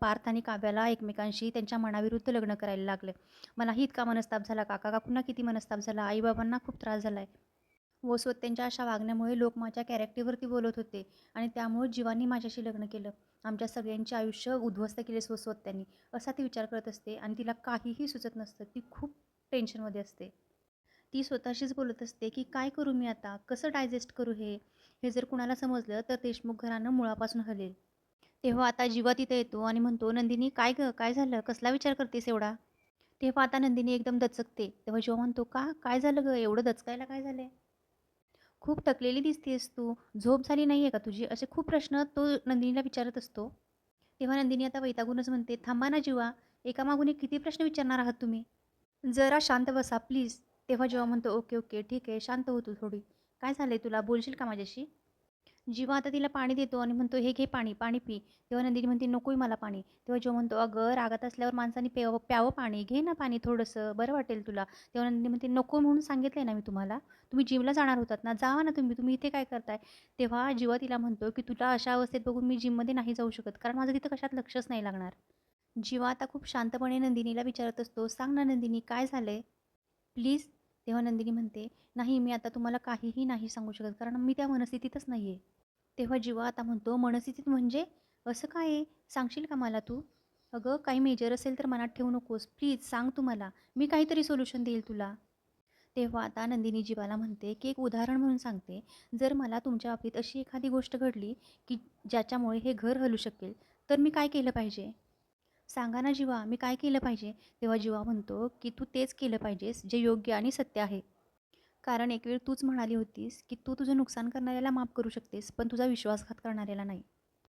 पार्थ आणि काव्याला एकमेकांशी त्यांच्या मनाविरुद्ध लग्न करायला लागले. मलाही इतका मनस्ताप झाला काका. काकूंना किती मनस्ताप झाला? आईबाबांना खूप त्रास झाला आहे वसवत त्यांच्या अशा वागण्यामुळे लोक माझ्या कॅरेक्टरवरती बोलत होते आणि त्यामुळे जीवांनी माझ्याशी लग्न केलं. आमच्या सगळ्यांचे आयुष्य उद्ध्वस्त केले स्वस्वत त्यांनी असा ती विचार करत असते आणि तिला काहीही सुचत नसतं. ती खूप टेन्शनमध्ये असते. ती स्वतःशीच बोलत असते की काय करू मी आता? कसं डायजेस्ट करू हे? हे जर कुणाला समजलं तर देशमुख घरानं मुळापासून हलेल. तेव्हा आता जीवा तिथे येतो आणि म्हणतो नंदिनी काय गं? काय झालं? कसला विचार करतेस एवढा? तेव्हा आता नंदिनी एकदम दचकते. तेव्हा जीवा म्हणतो का? काय झालं गं? एवढं दचकायला काय झालं खूप थकलेली दिसतेस तू. झोप झाली नाही आहे का तुझी? असे खूप प्रश्न तो नंदिनीला विचारत असतो. तेव्हा नंदिनी आता वैतागूनच म्हणते थांबा ना जीवा. एकामागून एक किती प्रश्न विचारणार आहात तुम्ही? जरा शांत बसा प्लीज. तेव्हा जेव्हा म्हणतो ओके ओके. ठीक आहे. शांत होतो थोडी. काय झालं आहे तुला? बोलशील का माझ्याशी? जीवा आता तिला पाणी देतो आणि म्हणतो हे घे पाणी पाणी पी. तेव्हा नंदिनी म्हणते नकोय मला पाणी. तेव्हा जेव्हा म्हणतो अगं रागात असल्यावर माणसाने प्यावं प्यावं पाणी घे ना पाणी थोडंसं बरं वाटेल तुला. तेव्हा नंदिनी म्हणते नको म्हणून सांगितलं ना मी तुम्हाला. तुम्ही जिमला जाणार होतात ना जावा ना तुम्ही तुम्ही इथे काय करताय? तेव्हा जीवा तिला म्हणतो की तुला अशा अवस्थेत बघून मी जिममध्ये नाही जाऊ शकत कारण माझं तिथं कशात लक्षच नाही लागणार. जीवा आता खूप शांतपणे नंदिनीला विचारत असतो सांग ना नंदिनी काय झालं आहे प्लीज तेव्हा नंदिनी म्हणते नाही मी आता तुम्हाला काहीही नाही सांगू शकत कारण मी त्या मनस्थितीतच नाही आहे तेव्हा जीवा आता म्हणतो मनस्थितीत म्हणजे? असं काय आहे? सांगशील का मला तू? अगं काही मेजर असेल तर मनात ठेवू नकोस. प्लीज सांग तुम्हाला. मी काहीतरी सोल्युशन देईल तुला. तेव्हा आता नंदिनी जीवाला म्हणते की एक उदाहरण म्हणून सांगते. जर मला तुमच्या बाबतीत अशी एखादी गोष्ट घडली की ज्याच्यामुळे हे घर हलू शकेल तर मी काय केलं पाहिजे? सांगा ना जीवा मी काय केलं पाहिजे? तेव्हा जीवा म्हणतो की तू तेच केलं पाहिजेस जे योग्य आणि सत्य आहे. कारण एक वेळ तूच म्हणाली होतीस की तू तुझं नुकसान करणाऱ्याला माफ करू शकतेस पण तुझा विश्वासघात करणाऱ्याला नाही.